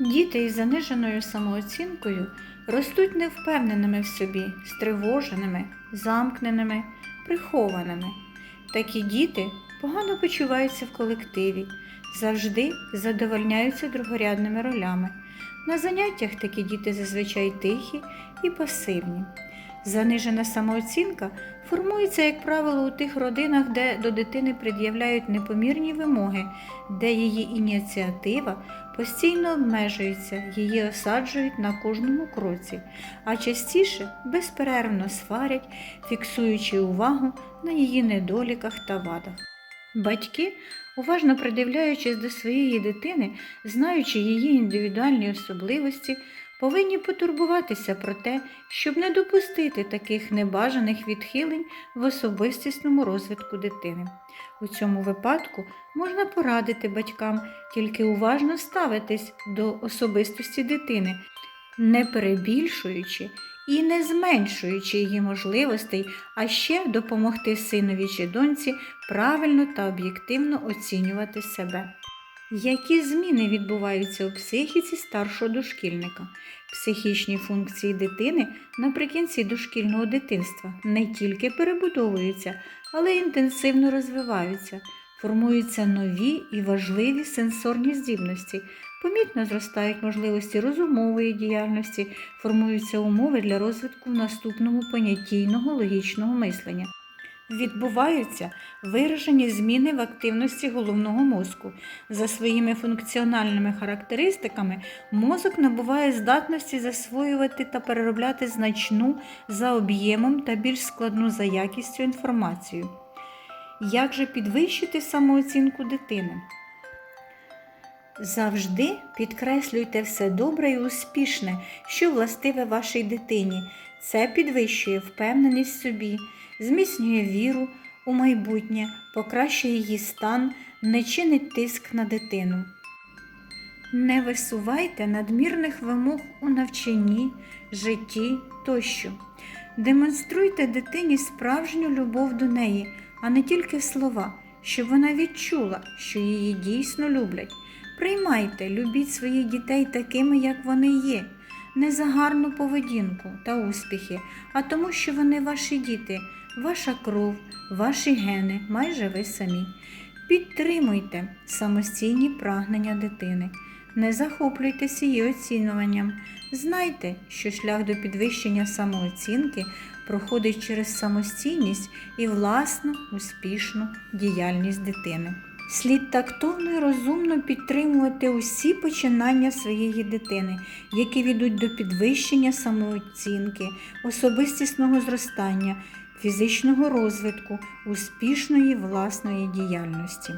Діти із заниженою самооцінкою ростуть невпевненими в собі, стривоженими, замкненими, прихованими. Такі діти погано почуваються в колективі, завжди задовольняються другорядними ролями. На заняттях такі діти зазвичай тихі і пасивні. Занижена самооцінка формується, як правило, у тих родинах, де до дитини пред'являють непомірні вимоги, де її ініціатива постійно обмежується, її осаджують на кожному кроці, а частіше безперервно сварять, фіксуючи увагу на її недоліках та вадах. Батьки, уважно придивляючись до своєї дитини, знаючи її індивідуальні особливості, повинні потурбуватися про те, щоб не допустити таких небажаних відхилень в особистісному розвитку дитини. У цьому випадку можна порадити батькам тільки уважно ставитись до особистості дитини, не перебільшуючи і не зменшуючи її можливостей, а ще допомогти синові чи доньці правильно та об'єктивно оцінювати себе. Які зміни відбуваються у психіці старшого дошкільника? Психічні функції дитини наприкінці дошкільного дитинства не тільки перебудовуються, але й інтенсивно розвиваються, формуються нові і важливі сенсорні здібності, помітно зростають можливості розумової діяльності, формуються умови для розвитку в наступному понятійного логічного мислення. Відбуваються виражені зміни в активності головного мозку. За своїми функціональними характеристиками мозок набуває здатності засвоювати та переробляти значну за об'ємом та більш складну за якістю інформацію. Як же підвищити самооцінку дитини? Завжди підкреслюйте все добре і успішне, що властиве вашій дитині. Це підвищує впевненість в собі, зміцнює віру у майбутнє, покращує її стан, не чинить тиск на дитину. Не висувайте надмірних вимог у навчанні, житті тощо. Демонструйте дитині справжню любов до неї, а не тільки слова, щоб вона відчула, що її дійсно люблять. Приймайте, любіть своїх дітей такими, як вони є, не за гарну поведінку та успіхи, а тому, що вони ваші діти, ваша кров, ваші гени, майже ви самі. Підтримуйте самостійні прагнення дитини, не захоплюйтесь її оцінюванням. Знайте, що шлях до підвищення самооцінки проходить через самостійність і власну успішну діяльність дитини. Слід тактовно і розумно підтримувати усі починання своєї дитини, які ведуть до підвищення самооцінки, особистісного зростання, фізичного розвитку, успішної власної діяльності.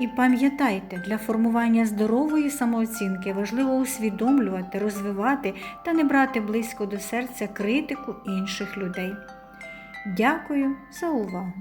І пам'ятайте, для формування здорової самооцінки важливо усвідомлювати, розвивати та не брати близько до серця критику інших людей. Дякую за увагу!